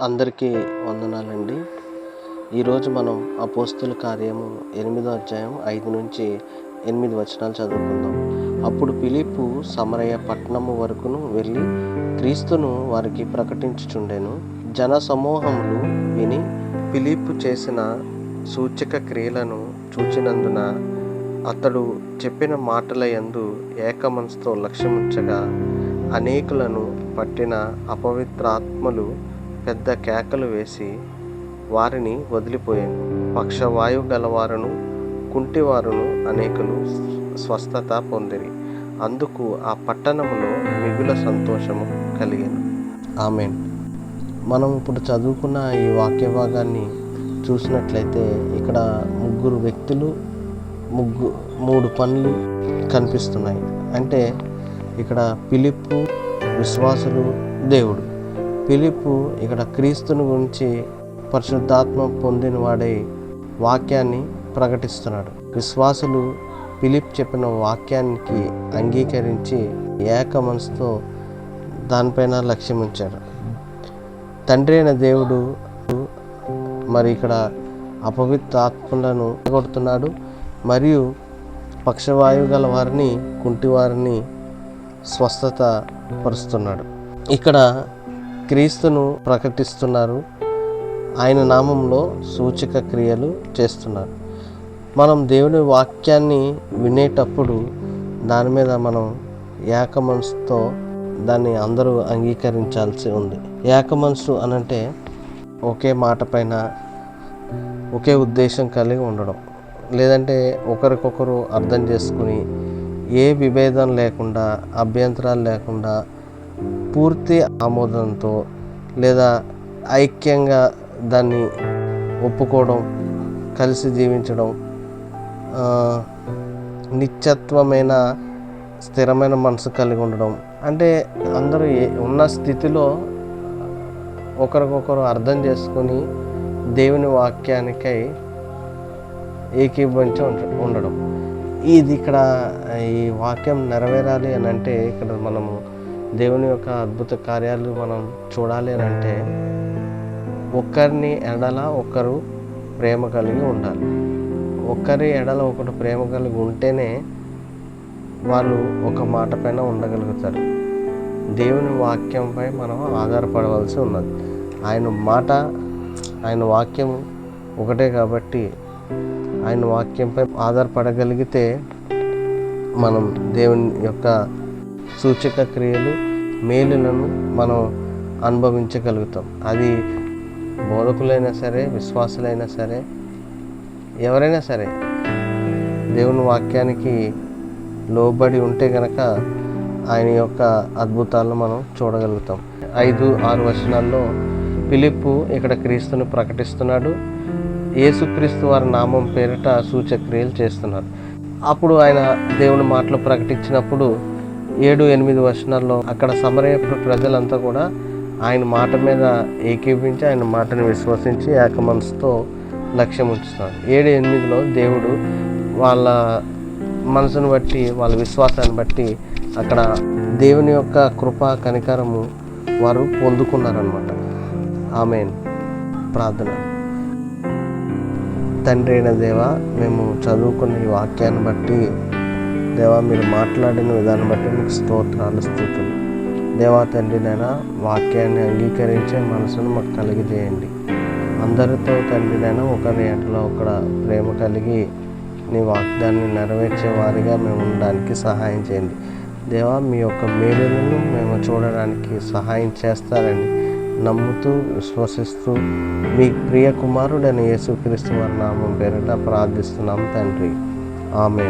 అందరికీ వందనాలండి. ఈరోజు మనం అపోస్తుల కార్యము ఎనిమిదో అధ్యాయం ఐదు నుంచి ఎనిమిది వచనాలు చదువుకుందాం. అప్పుడు పిలిపు సమరయ పట్టణము వరకును వెళ్ళి క్రీస్తును వారికి ప్రకటించుచుండెను. జన సమూహములు విని పిలిపు చేసిన సూచక క్రియలను చూచినందున అతడు చెప్పిన మాటల యందు ఏకమనసుతో లక్ష్యముంచగా అనేకులను పట్టిన అపవిత్రాత్మలు పెద్ద కేకలు వేసి వారిని వదిలిపోయాను. పక్షవాయువు గలవారును కుంటివారును అనేకులు స్వస్థత పొందిరి. అందుకు ఆ పట్టణంలో మిగుల సంతోషము కలిగాను. ఆమెన్. మనం ఇప్పుడు చదువుకున్న ఈ వాక్య భాగాన్ని చూసినట్లయితే ఇక్కడ ముగ్గురు వ్యక్తులు ముగ్గు మూడు పనులు కనిపిస్తున్నాయి. అంటే ఇక్కడ పిలుపు విశ్వాసులు దేవుడు. పిలుపు ఇక్కడ క్రీస్తుని గురించి పరిశుద్ధాత్మ పొందిన వాడే వాక్యాన్ని ప్రకటిస్తున్నాడు. విశ్వాసులు పిలిప్ చెప్పిన వాక్యానికి అంగీకరించి ఏక మనసుతో దానిపైన లక్ష్యం ఉంచాడు తండ్రి అయిన దేవుడు మరి ఇక్కడ అపవిత్ర ఆత్మలను కొడుతున్నాడు మరియు పక్షవాయువు గల వారిని కుంటి వారిని స్వస్థత పరుస్తున్నాడు. ఇక్కడ క్రీస్తును ప్రకటిస్తున్నారు. ఆయన నామంలో సూచక క్రియలు చేస్తున్నారు. మనం దేవుని వాక్యాన్ని వినేటప్పుడు దాని మీద మనం ఏక మనసుతో దాన్ని అందరూ అంగీకరించాల్సి ఉంది. ఏక మనసు అనంటే ఒకే మాట పైన ఒకే ఉద్దేశం కలిగి ఉండడం. లేదంటే ఒకరికొకరు అర్థం చేసుకుని ఏ విభేదం లేకుండా అభ్యంతరాలు లేకుండా పూర్తి ఆమోదంతో లేదా ఐక్యంగా దాన్ని ఒప్పుకోవడం కలిసి జీవించడం నిత్యత్వమైన స్థిరమైన మనసు కలిగి ఉండడం. అంటే అందరూ ఏ- ఉన్న స్థితిలో ఒకరికొకరు అర్థం చేసుకొని దేవుని వాక్యానికై ఏకీభవించి ఉండడం. ఇది ఇక్కడ ఈ వాక్యం నెరవేరాలి అని అంటే ఇక్కడ మనము దేవుని యొక్క అద్భుత కార్యాలు మనం చూడాలి అని అంటే ఒక్కరిని ఎడల ఒకరు ప్రేమ కలిగి ఉండాలి. ఒక్కరి ఎడల ఒకరు ప్రేమ కలిగి ఉంటేనే వాళ్ళు ఒక మాట పైన ఉండగలుగుతారు. దేవుని వాక్యంపై మనం ఆధారపడవలసి ఉన్నది. ఆయన మాట ఆయన వాక్యం ఒకటే కాబట్టి ఆయన వాక్యంపై ఆధారపడగలిగితే మనం దేవుని యొక్క సూచక క్రియలు మేలులను మనం అనుభవించగలుగుతాం. అది బోధకులైనా సరే విశ్వాసులైనా సరే ఎవరైనా సరే దేవుని వాక్యానికి లోబడి ఉంటే గనక ఆయన యొక్క అద్భుతాలను మనం చూడగలుగుతాం. ఐదు ఆరు వచనాల్లో పిలిప్పు ఇక్కడ క్రీస్తుని ప్రకటిస్తున్నాడు. యేసుక్రీస్తు వారి నామం పేరిట సూచక్రియలు చేస్తున్నారు అప్పుడు ఆయన దేవుని మాటలు ప్రకటించినప్పుడు ఏడు ఎనిమిది వర్షాల్లో అక్కడ సమరయ ప్రజలంతా కూడా ఆయన మాట మీద ఏకీపించి ఆయన మాటను విశ్వసించి ఏక మనసుతో లక్ష్యం ఉంచుతున్నారు. ఏడు ఎనిమిదిలో దేవుడు వాళ్ళ మనసును బట్టి వాళ్ళ విశ్వాసాన్ని బట్టి అక్కడ దేవుని యొక్క కృప కనికరము వారు పొందుకున్నారనమాట ఆమె ప్రార్థన. తండ్రి అయిన దేవ మేము చదువుకున్న ఈ వాక్యాన్ని బట్టి దేవా మీరు మాట్లాడిన విధానం బట్టి మీకు స్తోత్రాలు స్థుతులు దేవా తండ్రినైనా వాక్యాన్ని అంగీకరించే మనసును మాకు కలిగజేయండి అందరితో తండ్రినైనా ఒకరి ఎడలో ఒకడ ప్రేమ కలిగి నీ వాగ్దాన్ని నెరవేర్చే వారిగా మేము ఉండడానికి సహాయం చేయండి. దేవా మీ యొక్క మేలులను మేము చూడడానికి సహాయం చేస్తారని నమ్ముతూ విశ్వసిస్తూ మీ ప్రియ కుమారుడైన యేసుక్రీస్తు వారి నామం పేరిట ప్రార్థిస్తున్నాం తండ్రి. ఆమె